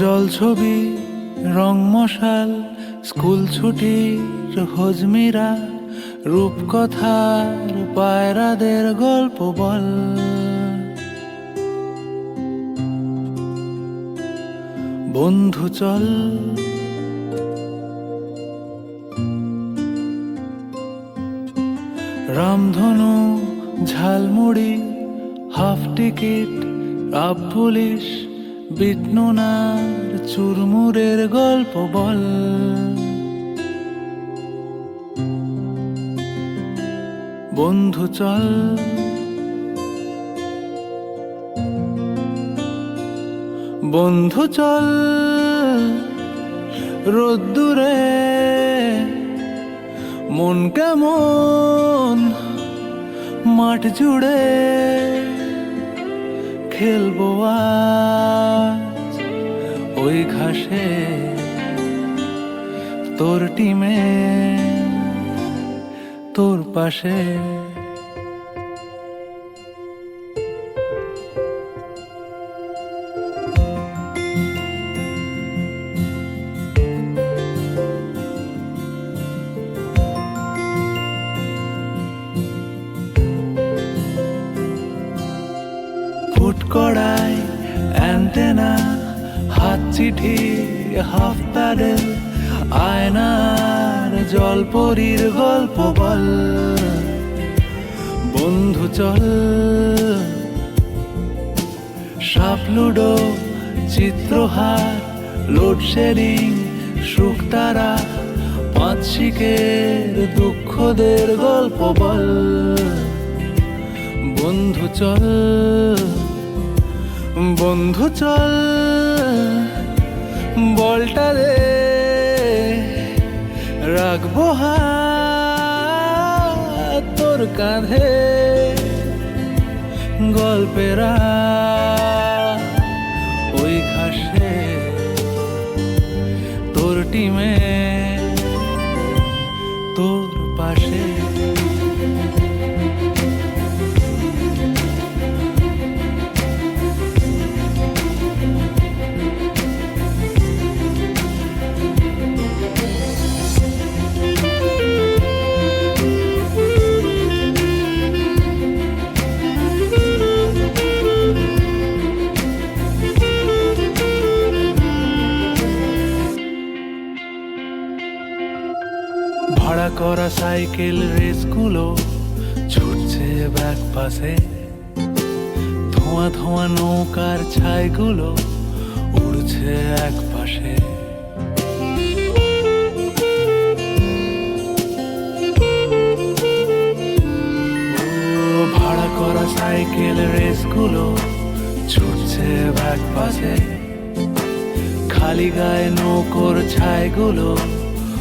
জল ছবি রং মশাল স্কুল ছুটির হজমিরা রূপকথার পায়রাদের গল্প বল। বন্ধু চল রামধনু jhalmuri, half ticket up police, বিটনুনার চুরমুরের গল্প বল। বন্ধু, চল। বন্ধু, চল। রোদ্দুরে মন কেমন মাঠ জুড়ে খেলব আজ ওই ঘাসে তোর টিমে তোর পাশে। চিঠি, হাফ প্যাডেল, আয়নার জলপরীর গল্প বল। বন্ধু, চল। সাপ, লুডো, চিত্রহার, লোডশেডিং শুকতারা পাঁচ শিকের দুঃখদের গল্প বল। বন্ধু, চল। বন্ধু, চল। বলটা দে রাখব তোর কাঁধে। গল্পেরা করা সাইকেল রেসগুলো ছুটছে ব্যাক পাশে। ধোঁয়া ধোঁয়া নৌকার ছাইগুলো উড়ছে এক পাশে। ভাড়া করা সাইকেল রেসগুলো ছুটছে ব্যাক পাশে। খালি গায়ে নৌকোর ছাইগুলো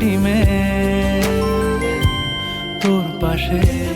টিমে তোর পাশে।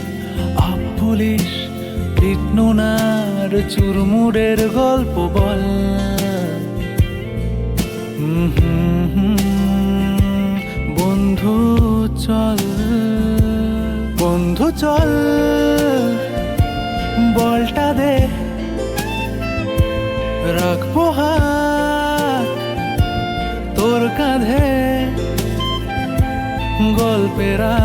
পুলিশ পিটনুনার চুরমুড়ের গল্প বল। বন্ধু চল বন্ধু চল, বলটা দে। রাখব হাত, তোর কাঁধে গল্পেরা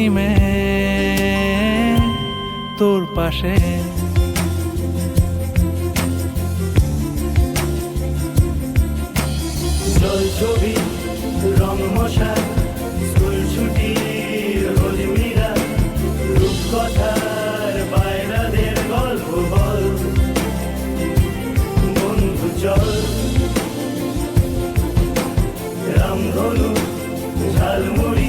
টিমে তোর পাশে। জল ছবি, রং মশা, স্কুল ছুটি বাইরাদের গল্প বল। বন্ধু চল। রামধনু ঝালমুড়ি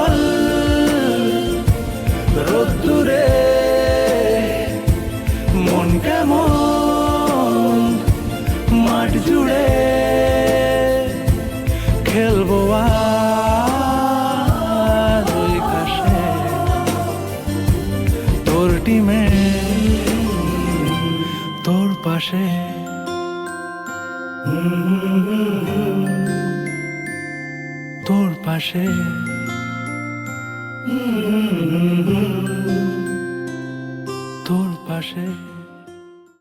তোর পাশে। তোর পাশে।